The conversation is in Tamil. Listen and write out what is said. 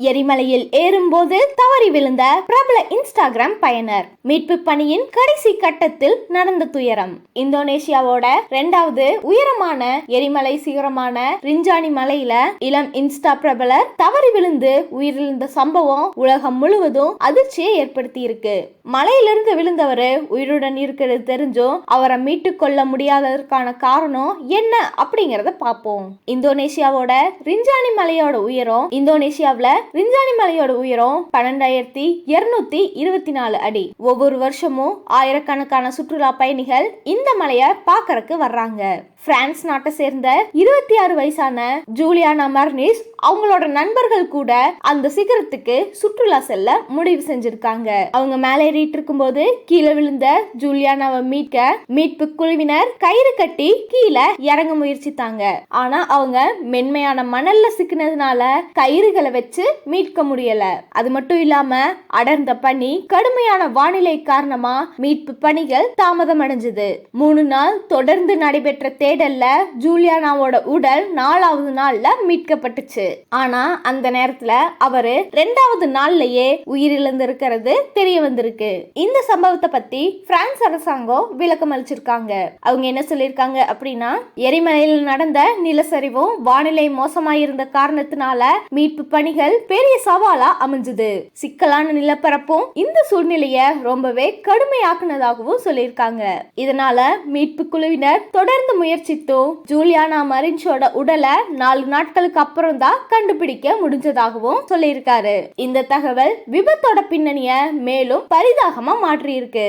எரிமலையில் ஏறும்போது தவறி விழுந்த பிரபல இன்ஸ்டாகிராம் பயனர். மீட்பு பணியின் கடைசி கட்டத்தில் நடந்த துயரம். இந்தோனேஷியாவோட ரெண்டாவது உயரமான எரிமலை சிகரமான ரிஞ்சானி மலையில இளம் இன்ஸ்டா பிரபலர் தவறி விழுந்து உயிரிழந்த சம்பவம் உலகம் முழுவதும் அதிர்ச்சியை ஏற்படுத்தி இருக்கு மலையிலிருந்து விழுந்தவர் உயிருடன் இருக்கிறது தெரிஞ்சும் அவரை மீட்டு கொள்ள முடியாததற்கான காரணம் என்ன அப்படிங்கறத பார்ப்போம். இந்தோனேஷியாவோட ரிஞ்சானி மலையோட உயரம் இந்தோனேஷியாவில் ரிஞ்சானி மலையோட உயரம் பன்னெண்டாயிரத்தி இருநூத்தி இருபத்தி நாலு அடி. ஒவ்வொரு வருஷமும் ஆயிரக்கணக்கான சுற்றுலா பயணிகள் இந்த மலையை பார்க்கறக்கு வர்றாங்க. பிரான்ஸ் நாட்டை சேர்ந்த இருபத்தி ஆறு வயசான ஜூலியானா மர்னிஸ் அவங்களோட நண்பர்கள் கூட அந்த சிகரத்துக்கு சுற்றுலா செல்ல முடிவு செஞ்சிருக்காங்க. அவங்க மேலே ஏறிட்டு இருக்கும்போது கீழே விழுந்த ஜூலியானாவை மீட்க மீட்பு குழுவினர் கயிறு கட்டி கீழே இறங்க முயற்சித்தாங்க. ஆனா அவங்க மென்மையான மணல்ல சிக்கினதுனால கயிறுகளை வச்சு மீட்க முடியல. அது மட்டும் இல்லாம அடர்ந்த பனி கடுமையான வானிலை காரணமா மீட்பு பணிகள் தாமதம் அடைஞ்சது மூணு நாள் தொடர்ந்து நடைபெற்ற தேடல்ல ஜூலியானாவோட உடல் நாலாவது நாள்ல மீட்கப்பட்டுச்சு. ஆனா அந்த நேரத்துல அவரு ரெண்டாவது நாள்லயே உயிரிழந்திருக்கிறது தெரிய வந்திருக்கு. இந்த சம்பவத்தை பத்தி பிரான்ஸ் அரசாங்கம் விளக்கம் அளிச்சிருக்காங்க. அவங்க என்ன சொல்லியிருக்காங்க அப்படின்னா எரிமலையில் நடந்த நிலச்சரிவும் வானிலை மோசமாயிருந்த காரணத்தினால மீட்பு பணிகள் பெரிய சவாலா அமைஞ்சது. சிக்கலான நிலப்பரப்பும் இந்த சூழ்நிலைய ரொம்பவே கடுமையாக்குனதாகவும் சொல்லியிருக்காங்க. இதனால மீட்பு குழுவினர் தொடர்ந்து முயற்சித்தும் ஜூலியானா மரின்ஸோட உடலை நாலு நாட்களுக்கு அப்புறம் தான் கண்டுபிடிக்க முடிஞ்சதாகவும் சொல்லியிருக்காரு. இந்த தகவல் விபத்தோட பின்னணிய மேலும் பரிதாகமா மாற்றியிருக்கு.